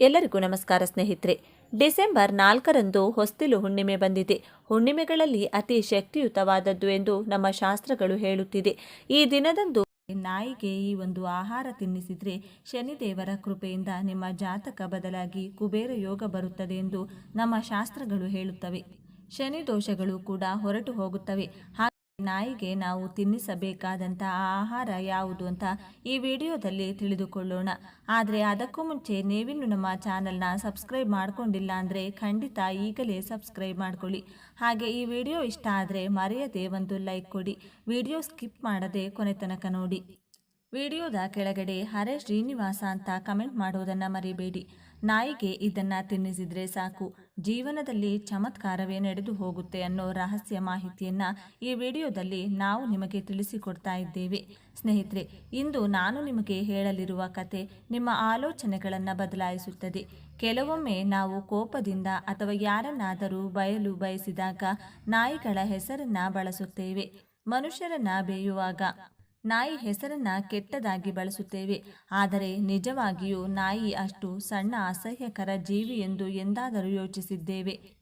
ಎಲ್ಲರಿಗೂ ನಮಸ್ಕಾರ ಸ್ನೇಹಿತರೆ. ಡಿಸೆಂಬರ್ ನಾಲ್ಕರಂದು ಹೊಸ್ತಿಲು ಹುಣ್ಣಿಮೆ ಬಂದಿದೆ. ಹುಣ್ಣಿಮೆಗಳಲ್ಲಿ ಅತಿ ಶಕ್ತಿಯುತವಾದದ್ದು ಎಂದು ನಮ್ಮ ಶಾಸ್ತ್ರಗಳು ಹೇಳುತ್ತಿದೆ. ಈ ದಿನದಂದು ನಾಯಿಗೆ ಈ ಒಂದು ಆಹಾರ ತಿನ್ನಿಸಿದ್ರೆ ಶನಿದೇವರ ಕೃಪೆಯಿಂದ ನಿಮ್ಮ ಜಾತಕ ಬದಲಾಗಿ ಕುಬೇರ ಯೋಗ ಬರುತ್ತದೆ ಎಂದು ನಮ್ಮ ಶಾಸ್ತ್ರಗಳು ಹೇಳುತ್ತವೆ. ಶನಿ ದೋಷಗಳು ಕೂಡ ಹೊರಟು ಹೋಗುತ್ತವೆ. ಹಾಗೆ ನಾಯಿಗೆ ನಾವು ತಿನ್ನಿಸಬೇಕಾದಂತಹ ಆಹಾರ ಯಾವುದು ಅಂತ ಈ ವಿಡಿಯೋದಲ್ಲಿ ತಿಳಿದುಕೊಳ್ಳೋಣ. ಆದರೆ ಅದಕ್ಕೂ ಮುಂಚೆ ನೀವಿನ್ನು ನಮ್ಮ ಚಾನಲ್ನ ಸಬ್ಸ್ಕ್ರೈಬ್ ಮಾಡ್ಕೊಂಡಿಲ್ಲ ಅಂದರೆ ಖಂಡಿತ ಈಗಲೇ ಸಬ್ಸ್ಕ್ರೈಬ್ ಮಾಡ್ಕೊಳ್ಳಿ. ಹಾಗೆ ಈ ವಿಡಿಯೋ ಇಷ್ಟ ಆದರೆ ಮರೆಯದೆ ಒಂದು ಲೈಕ್ ಕೊಡಿ. ವಿಡಿಯೋ ಸ್ಕಿಪ್ ಮಾಡದೆ ಕೊನೆ ತನಕ ನೋಡಿ. ವಿಡಿಯೋದ ಕೆಳಗಡೆ ಹರೆ ಶ್ರೀನಿವಾಸ ಅಂತ ಕಮೆಂಟ್ ಮಾಡೋದನ್ನು ಮರಿಬೇಡಿ. ನಾಯಿಗೆ ಇದನ್ನ ತಿನ್ನಿಸಿದ್ರೆ ಸಾಕು. ಜೀವನದಲ್ಲಿ ಚಮತ್ಕಾರವೇ ನಡೆದು ಹೋಗುತ್ತೆ ಅನ್ನೋ ರಹಸ್ಯ ಮಾಹಿತಿಯನ್ನ ಈ ವಿಡಿಯೋದಲ್ಲಿ ನಾವು ನಿಮಗೆ ತಿಳಿಸಿಕೊಡ್ತಾ ಇದ್ದೇವೆ. ಸ್ನೇಹಿತರೆ, ಇಂದು ನಾನು ನಿಮಗೆ ಹೇಳಲಿರುವ ಕತೆ ನಿಮ್ಮ ಆಲೋಚನೆಗಳನ್ನು ಬದಲಾಯಿಸುತ್ತದೆ. ಕೆಲವೊಮ್ಮೆ ನಾವು ಕೋಪದಿಂದ ಅಥವಾ ಯಾರನ್ನಾದರೂ ಬಯಲು ಬಯಸಿದಾಗ ನಾಯಿಗಳ ಹೆಸರನ್ನ ಬಳಸುತ್ತೇವೆ. ಮನುಷ್ಯರನ್ನ ಬೇಯುವಾಗ ನಾಯಿ ಹೆಸರನ್ನ ಕೆಟ್ಟದಾಗಿ ಬಳಸುತ್ತೇವೆ. ಆದರೆ ನಿಜವಾಗಿಯೂ ನಾಯಿ ಅಷ್ಟು ಸಣ್ಣ ಅಸಹ್ಯಕರ ಜೀವಿ ಎಂದು ಎಂದಾದರೂ ಯೋಚಿಸಿದ್ದೇವೆ.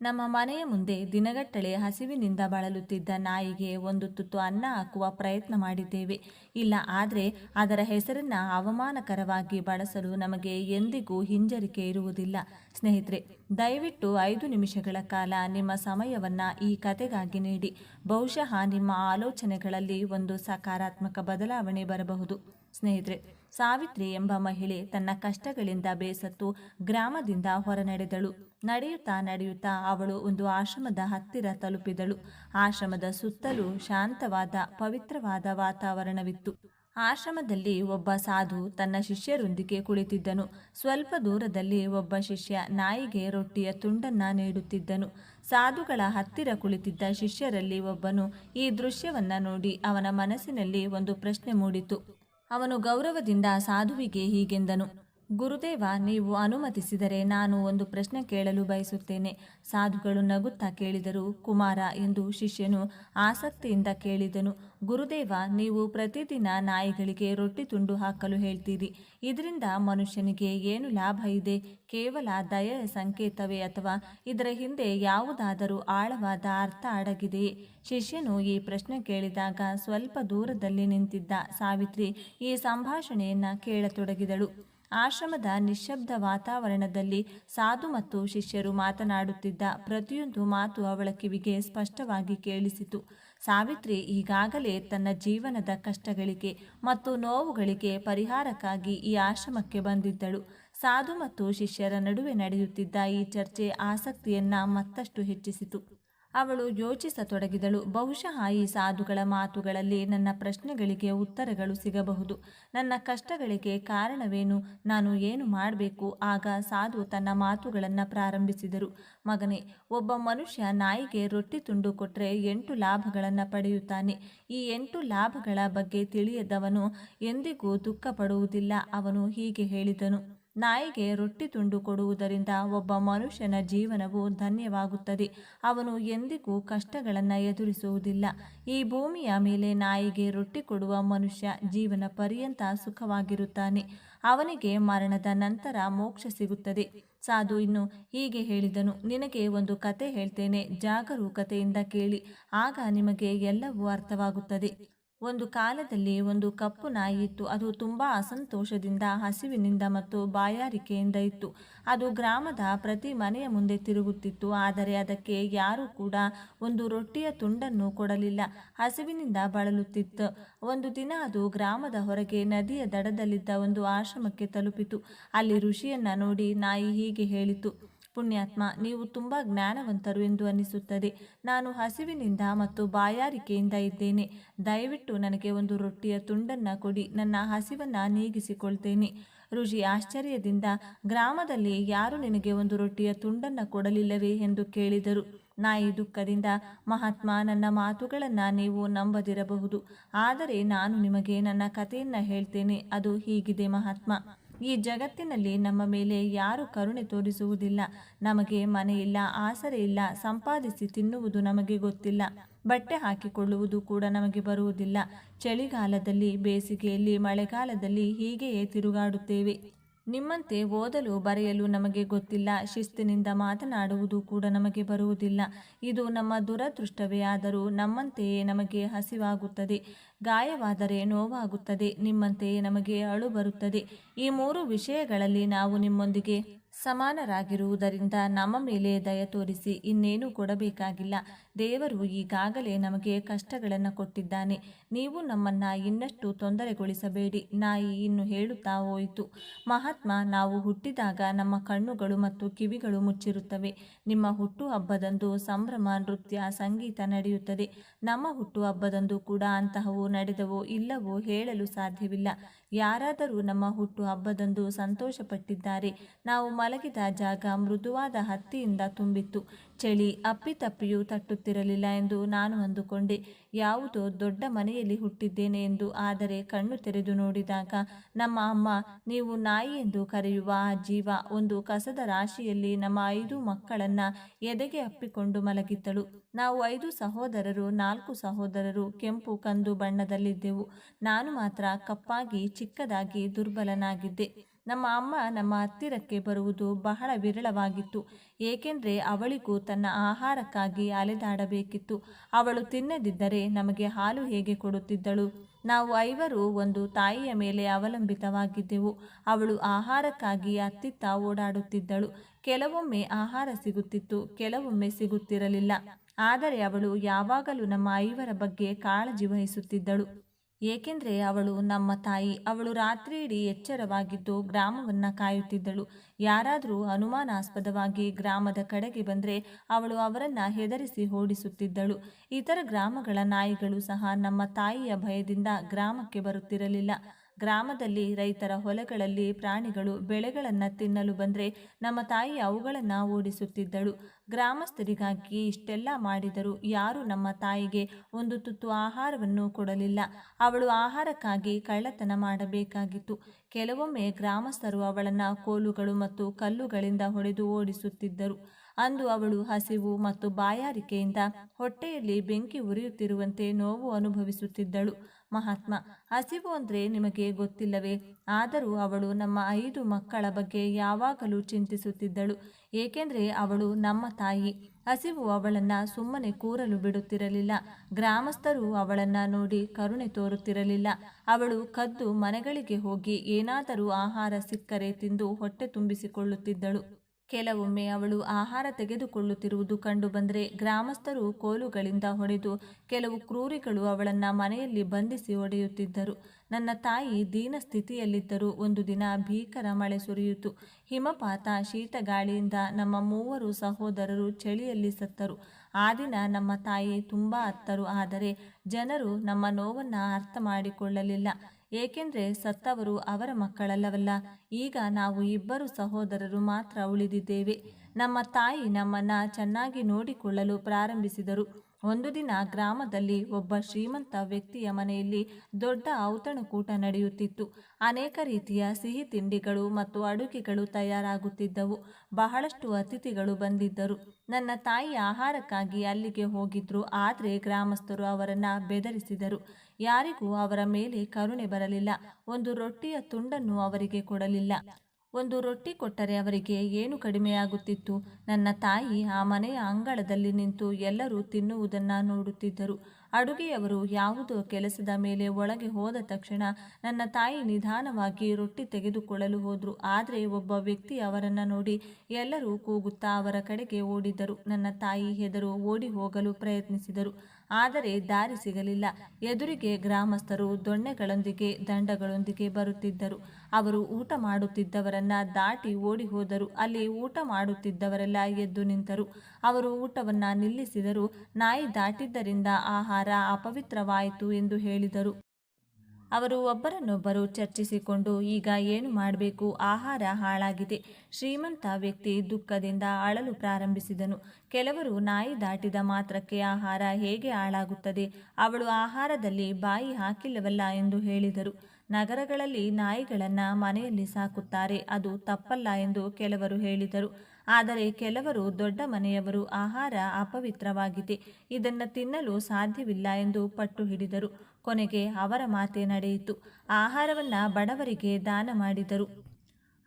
ನಮ್ಮ ಮನೆಯ ಮುಂದೆ ದಿನಗಟ್ಟಲೆ ಹಸಿವಿನಿಂದ ಬಳಲುತ್ತಿದ್ದ ನಾಯಿಗೆ ಒಂದು ತುತ್ತು ಅನ್ನ ಹಾಕುವ ಪ್ರಯತ್ನ ಮಾಡಿದ್ದೇವೆ. ಇಲ್ಲ ಆದರೆ ಅದರ ಹೆಸರನ್ನ ಅವಮಾನಕರವಾಗಿ ಬಳಸಲು ನಮಗೆ ಎಂದಿಗೂ ಹಿಂಜರಿಕೆ ಇರುವುದಿಲ್ಲ. ಸ್ನೇಹಿತರೆ, ದಯವಿಟ್ಟು ಐದು ನಿಮಿಷಗಳ ಕಾಲ ನಿಮ್ಮ ಸಮಯವನ್ನ ಈ ಕತೆಗಾಗಿ ನೀಡಿ. ಬಹುಶಃ ನಿಮ್ಮ ಆಲೋಚನೆಗಳಲ್ಲಿ ಒಂದು ಸಕಾರಾತ್ಮಕ ಬದಲಾವಣೆ ಬರಬಹುದು. ಸ್ನೇಹಿತರೆ ಸಾವಿತ್ರಿ ಎಂಬ ಮಹಿಳೆ ತನ್ನ ಕಷ್ಟಗಳಿಂದ ಬೇಸತ್ತು ಗ್ರಾಮದಿಂದ ಹೊರನಡೆದಳು. ನಡೆಯುತ್ತಾ ನಡೆಯುತ್ತಾ ಅವಳು ಒಂದು ಆಶ್ರಮದ ಹತ್ತಿರ ತಲುಪಿದಳು. ಆಶ್ರಮದ ಸುತ್ತಲೂ ಶಾಂತವಾದ, ಪವಿತ್ರವಾದ ವಾತಾವರಣವಿತ್ತು. ಆಶ್ರಮದಲ್ಲಿ ಒಬ್ಬ ಸಾಧು ತನ್ನ ಶಿಷ್ಯರೊಂದಿಗೆ ಕುಳಿತಿದ್ದನು. ಸ್ವಲ್ಪ ದೂರದಲ್ಲಿ ಒಬ್ಬ ಶಿಷ್ಯ ನಾಯಿಗೆ ರೊಟ್ಟಿಯ ತುಂಡನ್ನ ನೀಡುತ್ತಿದ್ದನು. ಸಾಧುಗಳ ಹತ್ತಿರ ಕುಳಿತಿದ್ದ ಶಿಷ್ಯರಲ್ಲಿ ಒಬ್ಬನು ಈ ದೃಶ್ಯವನ್ನ ನೋಡಿ ಅವನ ಮನಸ್ಸಿನಲ್ಲಿ ಒಂದು ಪ್ರಶ್ನೆ ಮೂಡಿತು. ಅವನು ಗೌರವದಿಂದ ಸಾಧುವಿಗೆ ಹೀಗೆಂದನು. ಗುರುದೇವ, ನೀವು ಅನುಮತಿಸಿದರೆ ನಾನು ಒಂದು ಪ್ರಶ್ನೆ ಕೇಳಲು ಬಯಸುತ್ತೇನೆ. ಸಾಧುಗಳು ನಗುತ್ತಾ ಕೇಳಿದರು. ಕುಮಾರ ಎಂದು ಶಿಷ್ಯನು ಆಸಕ್ತಿಯಿಂದ ಕೇಳಿದನು. ಗುರುದೇವ, ನೀವು ಪ್ರತಿದಿನ ನಾಯಿಗಳಿಗೆ ರೊಟ್ಟಿ ತುಂಡು ಹಾಕಲು ಹೇಳ್ತೀರಿ. ಇದರಿಂದ ಮನುಷ್ಯನಿಗೆ ಏನು ಲಾಭ ಇದೆ? ಕೇವಲ ದಯೆಯ ಸಂಕೇತವೇ ಅಥವಾ ಇದರ ಹಿಂದೆ ಯಾವುದಾದರೂ ಆಳವಾದ ಅರ್ಥ ಅಡಗಿದೆಯೇ ಶಿಷ್ಯನು ಈ ಪ್ರಶ್ನೆ ಕೇಳಿದಾಗ ಸ್ವಲ್ಪ ದೂರದಲ್ಲಿ ನಿಂತಿದ್ದ. ಸಾವಿತ್ರಿ ಈ ಸಂಭಾಷಣೆಯನ್ನ ಕೇಳತೊಡಗಿದಳು. ಆಶ್ರಮದ ನಿಶ್ಶಬ್ದ ವಾತಾವರಣದಲ್ಲಿ ಸಾಧು ಮತ್ತು ಶಿಷ್ಯರು ಮಾತನಾಡುತ್ತಿದ್ದ ಪ್ರತಿಯೊಂದು ಮಾತು ಅವಳ ಕಿವಿಗೆ ಸ್ಪಷ್ಟವಾಗಿ ಕೇಳಿಸಿತು. ಸಾವಿತ್ರಿ ಈಗಾಗಲೇ ತನ್ನ ಜೀವನದ ಕಷ್ಟಗಳಿಗೆ ಮತ್ತು ನೋವುಗಳಿಗೆ ಪರಿಹಾರಕ್ಕಾಗಿ ಈ ಆಶ್ರಮಕ್ಕೆ ಬಂದಿದ್ದಳು. ಸಾಧು ಮತ್ತು ಶಿಷ್ಯರ ನಡುವೆ ನಡೆಯುತ್ತಿದ್ದ ಈ ಚರ್ಚೆ ಆಸಕ್ತಿಯನ್ನ ಮತ್ತಷ್ಟು ಹೆಚ್ಚಿಸಿತು. ಅವಳು ಯೋಚಿಸತೊಡಗಿದಳು. ಬಹುಶಃ ಈ ಸಾಧುಗಳ ಮಾತುಗಳಲ್ಲಿ ನನ್ನ ಪ್ರಶ್ನೆಗಳಿಗೆ ಉತ್ತರಗಳು ಸಿಗಬಹುದು. ನನ್ನ ಕಷ್ಟಗಳಿಗೆ ಕಾರಣವೇನು? ನಾನು ಏನು ಮಾಡಬೇಕು? ಆಗ ಸಾಧು ತನ್ನ ಮಾತುಗಳನ್ನು ಪ್ರಾರಂಭಿಸಿದರು. ಮಗನೇ, ಒಬ್ಬ ಮನುಷ್ಯ ನಾಯಿಗೆ ರೊಟ್ಟಿ ತುಂಡು ಕೊಟ್ಟರೆ ಎಂಟು ಲಾಭಗಳನ್ನು ಪಡೆಯುತ್ತಾನೆ. ಈ ಎಂಟು ಲಾಭಗಳ ಬಗ್ಗೆ ತಿಳಿಯದವನು ಎಂದಿಗೂ ದುಃಖ ಪಡುವುದಿಲ್ಲ ಅವನು ಹೀಗೆ ಹೇಳಿದನು. ನಾಯಿಗೆ ರೊಟ್ಟಿ ತುಂಡು ಕೊಡುವುದರಿಂದ ಒಬ್ಬ ಮನುಷ್ಯನ ಜೀವನವು ಧನ್ಯವಾಗುತ್ತದೆ. ಅವನು ಎಂದಿಗೂ ಕಷ್ಟಗಳನ್ನು ಎದುರಿಸುವುದಿಲ್ಲ. ಈ ಭೂಮಿಯ ಮೇಲೆ ನಾಯಿಗೆ ರೊಟ್ಟಿ ಕೊಡುವ ಮನುಷ್ಯ ಜೀವನ ಪರ್ಯಂತ ಸುಖವಾಗಿರುತ್ತಾನೆ. ಅವನಿಗೆ ಮರಣದ ನಂತರ ಮೋಕ್ಷ ಸಿಗುತ್ತದೆ. ಸಾಧು ಇನ್ನು ಹೀಗೆ ಹೇಳಿದನು, ನಿನಗೆ ಒಂದು ಕತೆ ಹೇಳ್ತೇನೆ, ಜಾಗರೂಕತೆಯಿಂದ ಕೇಳಿ, ಆಗ ನಿಮಗೆ ಎಲ್ಲವೂ ಅರ್ಥವಾಗುತ್ತದೆ. ಒಂದು ಕಾಲದಲ್ಲಿ ಒಂದು ಕಪ್ಪು ನಾಯಿ ಇತ್ತು. ಅದು ತುಂಬ ಅಸಂತೋಷದಿಂದ, ಹಸಿವಿನಿಂದ ಮತ್ತು ಬಾಯಾರಿಕೆಯಿಂದ ಇತ್ತು. ಅದು ಗ್ರಾಮದ ಪ್ರತಿ ಮನೆಯ ಮುಂದೆ ತಿರುಗುತ್ತಿತ್ತು. ಆದರೆ ಅದಕ್ಕೆ ಯಾರೂ ಕೂಡ ಒಂದು ರೊಟ್ಟಿಯ ತುಂಡನ್ನು ಕೊಡಲಿಲ್ಲ. ಹಸಿವಿನಿಂದ ಬಳಲುತ್ತಿತ್ತು. ಒಂದು ದಿನ ಅದು ಗ್ರಾಮದ ಹೊರಗೆ ನದಿಯ ದಡದಲ್ಲಿದ್ದ ಒಂದು ಆಶ್ರಮಕ್ಕೆ ತಲುಪಿತು. ಅಲ್ಲಿ ಋಷಿಯನ್ನ ನೋಡಿ ನಾಯಿ ಹೀಗೆ ಹೇಳಿತು ಪುಣ್ಯಾತ್ಮ, ನೀವು ತುಂಬ ಜ್ಞಾನವಂತರು ಎಂದು ಅನಿಸುತ್ತದೆ ನಾನು ಹಸಿವಿನಿಂದ ಮತ್ತು ಬಾಯಾರಿಕೆಯಿಂದ ಇದ್ದೇನೆ. ದಯವಿಟ್ಟು ನನಗೆ ಒಂದು ರೊಟ್ಟಿಯ ತುಂಡನ್ನು ಕೊಡಿ. ನನ್ನ ಹಸಿವನ್ನು ನೀಗಿಸಿಕೊಳ್ತೇನೆ. ಋಷಿ ಆಶ್ಚರ್ಯದಿಂದ, ಗ್ರಾಮದಲ್ಲಿ ಯಾರು ನಿನಗೆ ಒಂದು ರೊಟ್ಟಿಯ ತುಂಡನ್ನು ಕೊಡಲಿಲ್ಲವೇ ಎಂದು ಕೇಳಿದರು. ನಾಯಿ ದುಃಖದಿಂದ, ಮಹಾತ್ಮ ನನ್ನ ಮಾತುಗಳನ್ನು ನೀವು ನಂಬದಿರಬಹುದು. ಆದರೆ ನಾನು ನಿಮಗೆ ನನ್ನ ಕಥೆಯನ್ನು ಹೇಳ್ತೇನೆ. ಅದು ಹೀಗಿದೆ ಮಹಾತ್ಮ. ಈ ಜಗತ್ತಿನಲ್ಲಿ ನಮ್ಮ ಮೇಲೆ ಯಾರು ಕರುಣೆ ತೋರಿಸುವುದಿಲ್ಲ. ನಮಗೆ ಮನೆಯಿಲ್ಲ ಆಸರೆ ಇಲ್ಲ, ಸಂಪಾದಿಸಿ ತಿನ್ನುವುದು ನಮಗೆ ಗೊತ್ತಿಲ್ಲ. ಬಟ್ಟೆ ಹಾಕಿಕೊಳ್ಳುವುದು ಕೂಡ ನಮಗೆ ಬರುವುದಿಲ್ಲ. ಚಳಿಗಾಲದಲ್ಲಿ, ಬೇಸಿಗೆಯಲ್ಲಿ, ಮಳೆಗಾಲದಲ್ಲಿ ಹೀಗೆಯೇ ತಿರುಗಾಡುತ್ತೇವೆ. ನಿಮ್ಮಂತೆ ಓದಲು ಬರೆಯಲು ನಮಗೆ ಗೊತ್ತಿಲ್ಲ, ಶಿಸ್ತಿನಿಂದ ಮಾತನಾಡುವುದು ಕೂಡ ನಮಗೆ ಬರುವುದಿಲ್ಲ. ಇದು ನಮ್ಮ ದುರದೃಷ್ಟವೇ ಆದರೂ ನಮ್ಮಂತೆಯೇ ನಮಗೆ ಹಸಿವಾಗುತ್ತದೆ. ಗಾಯವಾದರೆ ನೋವಾಗುತ್ತದೆ, ನಿಮ್ಮಂತೆಯೇ ನಮಗೆ ಅಳು ಬರುತ್ತದೆ ಈ ಮೂರು ವಿಷಯಗಳಲ್ಲಿ ನಾವು ನಿಮ್ಮೊಂದಿಗೆ ಸಮಾನರಾಗಿರುವುದರಿಂದ ನಮ್ಮ ಮೇಲೆ ದಯ ತೋರಿಸಿ ಇನ್ನೇನು ಕೊಡಬೇಕಾಗಿಲ್ಲ. ದೇವರು ಈಗಾಗಲೇ ನಮಗೆ ಕಷ್ಟಗಳನ್ನು ಕೊಟ್ಟಿದ್ದಾನೆ. ನೀವು ನಮ್ಮನ್ನು ಇನ್ನಷ್ಟು ತೊಂದರೆಗೊಳಿಸಬೇಡಿ. ನಾಯಿ ಇನ್ನು ಹೇಳುತ್ತಾ ಹೋಯಿತು. ಮಹಾತ್ಮ, ನಾವು ಹುಟ್ಟಿದಾಗ ನಮ್ಮ ಕಣ್ಣುಗಳು ಮತ್ತು ಕಿವಿಗಳು ಮುಚ್ಚಿರುತ್ತವೆ. ನಿಮ್ಮ ಹುಟ್ಟುಹಬ್ಬದಂದು ಸಂಭ್ರಮ, ನೃತ್ಯ, ಸಂಗೀತ ನಡೆಯುತ್ತದೆ. ನಮ್ಮ ಹುಟ್ಟುಹಬ್ಬದಂದು ಕೂಡ ಅಂತಹವು ನಡೆದವೋ ಇಲ್ಲವೋ ಹೇಳಲು ಸಾಧ್ಯವಿಲ್ಲ. ಯಾರಾದರೂ ನಮ್ಮ ಹುಟ್ಟು ಹಬ್ಬದಂದು ಸಂತೋಷಪಟ್ಟಿದ್ದಾರೆ. ನಾವು ಮಲಗಿದ ಜಾಗ ಮೃದುವಾದ ಹತ್ತಿಯಿಂದ ತುಂಬಿತ್ತು. ಚಳಿ ಅಪ್ಪಿತಪ್ಪಿಯೂ ತಟ್ಟುತ್ತಿರಲಿಲ್ಲ ಎಂದು ನಾನು ಅಂದುಕೊಂಡೆ. ಯಾವುದೋ ದೊಡ್ಡ ಮನೆಯಲ್ಲಿ ಹುಟ್ಟಿದ್ದೇನೆ ಎಂದು ಆದರೆ ಕಣ್ಣು ತೆರೆದು ನೋಡಿದಾಗ, ನಮ್ಮ ಅಮ್ಮ, ನೀವು ನಾಯಿ ಎಂದು ಕರೆಯುವ ಆ ಜೀವ ಒಂದು ಕಸದ ರಾಶಿಯಲ್ಲಿ ನಮ್ಮ ಐದು ಮಕ್ಕಳನ್ನು ಎದೆಗೆ ಅಪ್ಪಿಕೊಂಡು ಮಲಗಿದ್ದಳು. ನಾವು ಐದು ಸಹೋದರರು, ನಾಲ್ಕು ಸಹೋದರರು, ಕೆಂಪು ಕಂದು ಬಣ್ಣದಲ್ಲಿದ್ದೆವು. ನಾನು ಮಾತ್ರ ಕಪ್ಪಾಗಿ ಚಿಕ್ಕದಾಗಿ ದುರ್ಬಲನಾಗಿದ್ದೆ. ನಮ್ಮ ಅಮ್ಮ ನಮ್ಮ ಹತ್ತಿರಕ್ಕೆ ಬರುವುದು ಬಹಳ ವಿರಳವಾಗಿತ್ತು. ಏಕೆಂದರೆ ಅವಳಿಗೂ ತನ್ನ ಆಹಾರಕ್ಕಾಗಿ ಅಲೆದಾಡಬೇಕಿತ್ತು. ಅವಳು ತಿನ್ನದಿದ್ದರೆ ನಮಗೆ ಹಾಲು ಹೇಗೆ ಕೊಡುತ್ತಿದ್ದಳು? ನಾವು ಐವರು ಒಂದು ತಾಯಿಯ ಮೇಲೆ ಅವಲಂಬಿತವಾಗಿದ್ದೆವು. ಅವಳು ಆಹಾರಕ್ಕಾಗಿ ಅತ್ತಿತ್ತ ಓಡಾಡುತ್ತಿದ್ದಳು. ಕೆಲವೊಮ್ಮೆ ಆಹಾರ ಸಿಗುತ್ತಿತ್ತು, ಕೆಲವೊಮ್ಮೆ ಸಿಗುತ್ತಿರಲಿಲ್ಲ. ಆದರೆ ಅವಳು ಯಾವಾಗಲೂ ನಮ್ಮ ಐವರ ಬಗ್ಗೆ ಕಾಳಜಿ ವಹಿಸುತ್ತಿದ್ದಳು. ಏಕೆಂದರೆ ಅವಳು ನಮ್ಮ ತಾಯಿ. ಅವಳು ರಾತ್ರಿ ಇಡೀ ಎಚ್ಚರವಾಗಿದ್ದು ಗ್ರಾಮವನ್ನು ಕಾಯುತ್ತಿದ್ದಳು. ಯಾರಾದರೂ ಅನುಮಾನಾಸ್ಪದವಾಗಿ ಗ್ರಾಮದ ಕಡೆಗೆ ಬಂದರೆ ಅವಳು ಅವರನ್ನು ಹೆದರಿಸಿ ಓಡಿಸುತ್ತಿದ್ದಳು. ಇತರ ಗ್ರಾಮಗಳ ನಾಯಿಗಳು ಸಹ ನಮ್ಮ ತಾಯಿಯ ಭಯದಿಂದ ಗ್ರಾಮಕ್ಕೆ ಬರುತ್ತಿರಲಿಲ್ಲ. ಗ್ರಾಮದಲ್ಲಿ ರೈತರ ಹೊಲಗಳಲ್ಲಿ ಪ್ರಾಣಿಗಳು ಬೆಳೆಗಳನ್ನು ತಿನ್ನಲು ಬಂದರೆ ನಮ್ಮ ತಾಯಿ ಅವುಗಳನ್ನು ಓಡಿಸುತ್ತಿದ್ದಳು. ಗ್ರಾಮಸ್ಥರಿಗಾಗಿ ಇಷ್ಟೆಲ್ಲ ಮಾಡಿದರೂ ಯಾರೂ ನಮ್ಮ ತಾಯಿಗೆ ಒಂದು ತುತ್ತು ಆಹಾರವನ್ನು ಕೊಡಲಿಲ್ಲ. ಅವಳು ಆಹಾರಕ್ಕಾಗಿ ಕಳ್ಳತನ ಮಾಡಬೇಕಾಗಿತ್ತು. ಕೆಲವೊಮ್ಮೆ ಗ್ರಾಮಸ್ಥರು ಅವಳನ್ನು ಕೋಲುಗಳು ಮತ್ತು ಕಲ್ಲುಗಳಿಂದ ಹೊಡೆದು ಓಡಿಸುತ್ತಿದ್ದರು. ಅಂದು ಅವಳು ಹಸಿವು ಮತ್ತು ಬಾಯಾರಿಕೆಯಿಂದ ಹೊಟ್ಟೆಯಲ್ಲಿ ಬೆಂಕಿ ಉರಿಯುತ್ತಿರುವಂತೆ ನೋವು ಅನುಭವಿಸುತ್ತಿದ್ದಳು. ಮಹಾತ್ಮ, ಹಸಿವು ಅಂದರೆ ನಿಮಗೆ ಗೊತ್ತಿಲ್ಲವೇ? ಆದರೂ ಅವಳು ನಮ್ಮ ಐದು ಮಕ್ಕಳ ಬಗ್ಗೆ ಯಾವಾಗಲೂ ಚಿಂತಿಸುತ್ತಿದ್ದಳು. ಏಕೆಂದರೆ ಅವಳು ನಮ್ಮ ತಾಯಿ. ಹಸಿವು ಅವಳನ್ನು ಸುಮ್ಮನೆ ಕೂರಲು ಬಿಡುತ್ತಿರಲಿಲ್ಲ. ಗ್ರಾಮಸ್ಥರು ಅವಳನ್ನು ನೋಡಿ ಕರುಣೆ ತೋರುತ್ತಿರಲಿಲ್ಲ. ಅವಳು ಕದ್ದು ಮನೆಗಳಿಗೆ ಹೋಗಿ ಏನಾದರೂ ಆಹಾರ ಸಿಕ್ಕರೆ ತಿಂದು ಹೊಟ್ಟೆ ತುಂಬಿಸಿಕೊಳ್ಳುತ್ತಿದ್ದಳು. ಕೆಲವೊಮ್ಮೆ ಅವಳು ಆಹಾರ ತೆಗೆದುಕೊಳ್ಳುತ್ತಿರುವುದು ಕಂಡುಬಂದರೆ ಗ್ರಾಮಸ್ಥರು ಕೋಲುಗಳಿಂದ ಹೊಡೆದು ಕೆಲವು ಕ್ರೂರಿಗಳು ಅವಳನ್ನು ಮನೆಯಲ್ಲಿ ಬಂಧಿಸಿ ಹೊಡೆಯುತ್ತಿದ್ದರು. ನನ್ನ ತಾಯಿ ದೀನ ಸ್ಥಿತಿಯಲ್ಲಿದ್ದರೂ ಒಂದು ದಿನ ಭೀಕರ ಮಳೆ ಸುರಿಯಿತು. ಹಿಮಪಾತ, ಶೀತಗಾಳಿಯಿಂದ ನಮ್ಮ ಮೂವರು ಸಹೋದರರು ಚಳಿಯಲ್ಲಿ ಸತ್ತರು. ಆ ದಿನ ನಮ್ಮ ತಾಯಿ ತುಂಬ ಅತ್ತರು ಆದರೆ ಜನರು ನಮ್ಮ ನೋವನ್ನು ಅರ್ಥ ಮಾಡಿಕೊಳ್ಳಲಿಲ್ಲ ಏಕೆಂದರೆ ಸತ್ತವರು ಅವರ ಮಕ್ಕಳಲ್ಲವಲ್ಲ. ಈಗ ನಾವು ಇಬ್ಬರು ಸಹೋದರರು ಮಾತ್ರ ಉಳಿದಿದ್ದೇವೆ. ನಮ್ಮ ತಾಯಿ ನಮ್ಮನ್ನು ಚೆನ್ನಾಗಿ ನೋಡಿಕೊಳ್ಳಲು ಪ್ರಾರಂಭಿಸಿದರು. ಒಂದು ದಿನ ಗ್ರಾಮದಲ್ಲಿ ಒಬ್ಬ ಶ್ರೀಮಂತ ವ್ಯಕ್ತಿಯ ಮನೆಯಲ್ಲಿ ದೊಡ್ಡ ಔತಣಕೂಟ ನಡೆಯುತ್ತಿತ್ತು. ಅನೇಕ ರೀತಿಯ ಸಿಹಿ ತಿಂಡಿಗಳು ಮತ್ತು ಅಡುಗೆಗಳು ತಯಾರಾಗುತ್ತಿದ್ದವು. ಬಹಳಷ್ಟು ಅತಿಥಿಗಳು ಬಂದಿದ್ದರು. ನನ್ನ ತಾಯಿ ಆಹಾರಕ್ಕಾಗಿ ಅಲ್ಲಿಗೆ ಹೋಗಿದ್ರು. ಆದರೆ ಗ್ರಾಮಸ್ಥರು ಅವರನ್ನು ಬೆದರಿಸಿದರು. ಯಾರಿಗೂ ಅವರ ಮೇಲೆ ಕರುಣೆ ಬರಲಿಲ್ಲ. ಒಂದು ರೊಟ್ಟಿಯ ತುಂಡನ್ನು ಅವರಿಗೆ ಕೊಡಲಿಲ್ಲ. ಒಂದು ರೊಟ್ಟಿ ಕೊಟ್ಟರೆ ಅವರಿಗೆ ಏನು ಕಡಿಮೆಯಾಗುತ್ತಿತ್ತು? ನನ್ನ ತಾಯಿ ಆ ಮನೆಯ ಅಂಗಳದಲ್ಲಿ ನಿಂತು ಎಲ್ಲರೂ ತಿನ್ನುವುದನ್ನು ನೋಡುತ್ತಿದ್ದರು. ಅಡುಗೆಯವರು ಯಾವುದೋ ಕೆಲಸದ ಮೇಲೆ ಒಳಗೆ ಹೋದ ತಕ್ಷಣ ನನ್ನ ತಾಯಿ ನಿಧಾನವಾಗಿ ರೊಟ್ಟಿ ತೆಗೆದುಕೊಳ್ಳಲು ಹೋದರು. ಆದರೆ ಒಬ್ಬ ವ್ಯಕ್ತಿ ಅವರನ್ನು ನೋಡಿ ಎಲ್ಲರೂ ಕೂಗುತ್ತಾ ಅವರ ಕಡೆಗೆ ಓಡಿದರು ನನ್ನ ತಾಯಿ ಹೆದರು ಓಡಿ ಹೋಗಲು ಪ್ರಯತ್ನಿಸಿದರು. ಆದರೆ ದಾರಿ ಸಿಗಲಿಲ್ಲ. ಎದುರಿಗೆ ಗ್ರಾಮಸ್ಥರು ದೊಣ್ಣೆಗಳೊಂದಿಗೆ, ದಂಡಗಳೊಂದಿಗೆ ಬರುತ್ತಿದ್ದರು. ಅವರು ಊಟ ಮಾಡುತ್ತಿದ್ದವರನ್ನ ದಾಟಿ ಓಡಿ ಹೋದರು. ಅಲ್ಲಿ ಊಟ ಮಾಡುತ್ತಿದ್ದವರೆಲ್ಲ ಎದ್ದು ನಿಂತರು. ಅವರು ಊಟವನ್ನ ನಿಲ್ಲಿಸಿದರು. ನಾಯಿ ದಾಟಿದ್ದರಿಂದ ಆಹಾರ ಅಪವಿತ್ರವಾಯಿತು ಎಂದು ಹೇಳಿದರು. ಅವರು ಒಬ್ಬರನ್ನೊಬ್ಬರು ಚರ್ಚಿಸಿಕೊಂಡು, ಈಗ ಏನು ಮಾಡಬೇಕು? ಆಹಾರ ಹಾಳಾಗಿದೆ. ಶ್ರೀಮಂತ ವ್ಯಕ್ತಿ ದುಃಖದಿಂದ ಅಳಲು ಪ್ರಾರಂಭಿಸಿದನು. ಕೆಲವರು ನಾಯಿ ದಾಟಿದ ಮಾತ್ರಕ್ಕೆ ಆಹಾರ ಹೇಗೆ ಹಾಳಾಗುತ್ತದೆ? ಅವಳು ಆಹಾರದಲ್ಲಿ ಬಾಯಿ ಹಾಕಿಲ್ಲವಲ್ಲ ಎಂದು ಹೇಳಿದರು. ನಗರಗಳಲ್ಲಿ ನಾಯಿಗಳನ್ನು ಮನೆಯಲ್ಲಿ ಸಾಕುತ್ತಾರೆ. ಅದು ತಪ್ಪಲ್ಲ ಎಂದು ಕೆಲವರು ಹೇಳಿದರು. ಆದರೆ ಕೆಲವರು ದೊಡ್ಡ ಮನೆಯವರು ಆಹಾರ ಅಪವಿತ್ರವಾಗಿದೆ ಇದನ್ನು ತಿನ್ನಲು ಸಾಧ್ಯವಿಲ್ಲ ಎಂದು ಪಟ್ಟು ಹಿಡಿದರು. ಕೊನೆಗೆ ಅವರ ಮಾತೆ ನಡೆಯಿತು. ಆಹಾರವನ್ನು ಬಡವರಿಗೆ ದಾನ ಮಾಡಿದರು.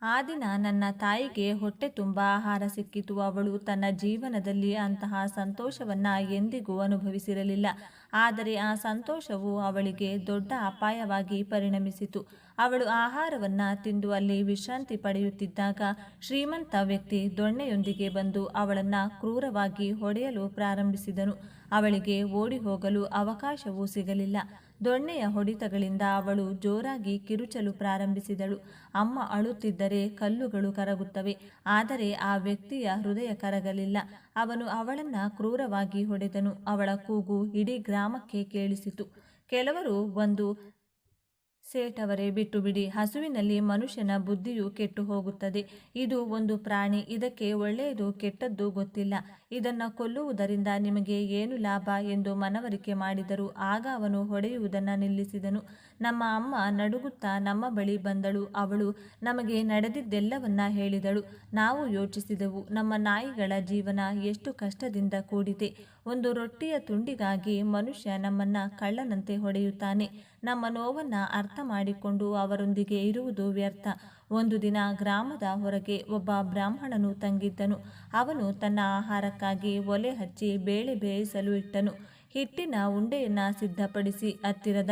ಆ ದಿನ ನನ್ನ ತಾಯಿಗೆ ಹೊಟ್ಟೆ ತುಂಬ ಆಹಾರ ಸಿಕ್ಕಿತು. ಅವಳು ತನ್ನ ಜೀವನದಲ್ಲಿ ಅಂತಹ ಸಂತೋಷವನ್ನ ಎಂದಿಗೂ ಅನುಭವಿಸಿರಲಿಲ್ಲ. ಆದರೆ ಆ ಸಂತೋಷವು ಅವಳಿಗೆ ದೊಡ್ಡ ಅಪಾಯವಾಗಿ ಪರಿಣಮಿಸಿತು. ಅವಳು ಆಹಾರವನ್ನ ತಿಂದು ಅಲ್ಲಿ ವಿಶ್ರಾಂತಿ ಪಡೆಯುತ್ತಿದ್ದಾಗ ಶ್ರೀಮಂತ ವ್ಯಕ್ತಿ ದೊಣ್ಣೆಯೊಂದಿಗೆ ಬಂದು ಅವಳನ್ನ ಕ್ರೂರವಾಗಿ ಹೊಡೆಯಲು ಪ್ರಾರಂಭಿಸಿದನು. ಅವಳಿಗೆ ಓಡಿ ಹೋಗಲು ಅವಕಾಶವೂ ಸಿಗಲಿಲ್ಲ. ದೊಣ್ಣೆಯ ಹೊಡಿತಗಳಿಂದ ಅವಳು ಜೋರಾಗಿ ಕಿರುಚಲು ಪ್ರಾರಂಭಿಸಿದಳು. ಅಮ್ಮ ಅಳುತ್ತಿದ್ದರೆ ಕಲ್ಲುಗಳು ಕರಗುತ್ತವೆ, ಆದರೆ ಆ ವ್ಯಕ್ತಿಯ ಹೃದಯ ಕರಗಲಿಲ್ಲ. ಅವನು ಅವಳನ್ನ ಕ್ರೂರವಾಗಿ ಹೊಡೆದನು. ಅವಳ ಕೂಗು ಇಡೀ ಗ್ರಾಮಕ್ಕೆ ಕೇಳಿಸಿತು. ಕೆಲವರು ಒಂದು ಸೇಟವರೇ ಬಿಟ್ಟು ಬಿಡಿ. ಹಸುವಿನಲ್ಲಿ ಮನುಷ್ಯನ ಬುದ್ಧಿಯು ಕೆಟ್ಟು ಹೋಗುತ್ತದೆ. ಇದು ಒಂದು ಪ್ರಾಣಿ. ಇದಕ್ಕೆ ಒಳ್ಳೆಯದು ಕೆಟ್ಟದ್ದು ಗೊತ್ತಿಲ್ಲ. ಇದನ್ನು ಕೊಲ್ಲುವುದರಿಂದ ನಿಮಗೆ ಏನು ಲಾಭ ಎಂದು ಮನವರಿಕೆ ಮಾಡಿದರು ಆಗ ಅವನು ಹೊಡೆಯುವುದನ್ನು ನಿಲ್ಲಿಸಿದನು. ನಮ್ಮ ಅಮ್ಮ ನಡುಗುತ್ತಾ ನಮ್ಮ ಬಳಿ ಬಂದಳು. ಅವಳು ನಮಗೆ ನಡೆದಿದ್ದೆಲ್ಲವನ್ನ ಹೇಳಿದಳು. ನಾವು ಯೋಚಿಸಿದೆವು, ನಮ್ಮ ನಾಯಿಗಳ ಜೀವನ ಎಷ್ಟು ಕಷ್ಟದಿಂದ ಕೂಡಿದೆ. ಒಂದು ರೊಟ್ಟಿಯ ತುಂಡಿಗಾಗಿ ಮನುಷ್ಯ ನಮ್ಮನ್ನ ಕಳ್ಳನಂತೆ ಹೊಡೆಯುತ್ತಾನೆ. ನಮ್ಮ ನೋವನ್ನು ಅರ್ಥ ಮಾಡಿಕೊಂಡು ಅವರೊಂದಿಗೆ ಇರುವುದು ವ್ಯರ್ಥ. ಒಂದು ದಿನ ಗ್ರಾಮದ ಹೊರಗೆ ಒಬ್ಬ ಬ್ರಾಹ್ಮಣನು ತಂಗಿದ್ದನು. ಅವನು ತನ್ನ ಆಹಾರಕ್ಕಾಗಿ ಒಲೆ ಹಚ್ಚಿ ಬೇಳೆ ಬೇಯಿಸಲು ಇಟ್ಟನು. ಹಿಟ್ಟಿನ ಉಂಡೆಯನ್ನು ಸಿದ್ಧಪಡಿಸಿ ಹತ್ತಿರದ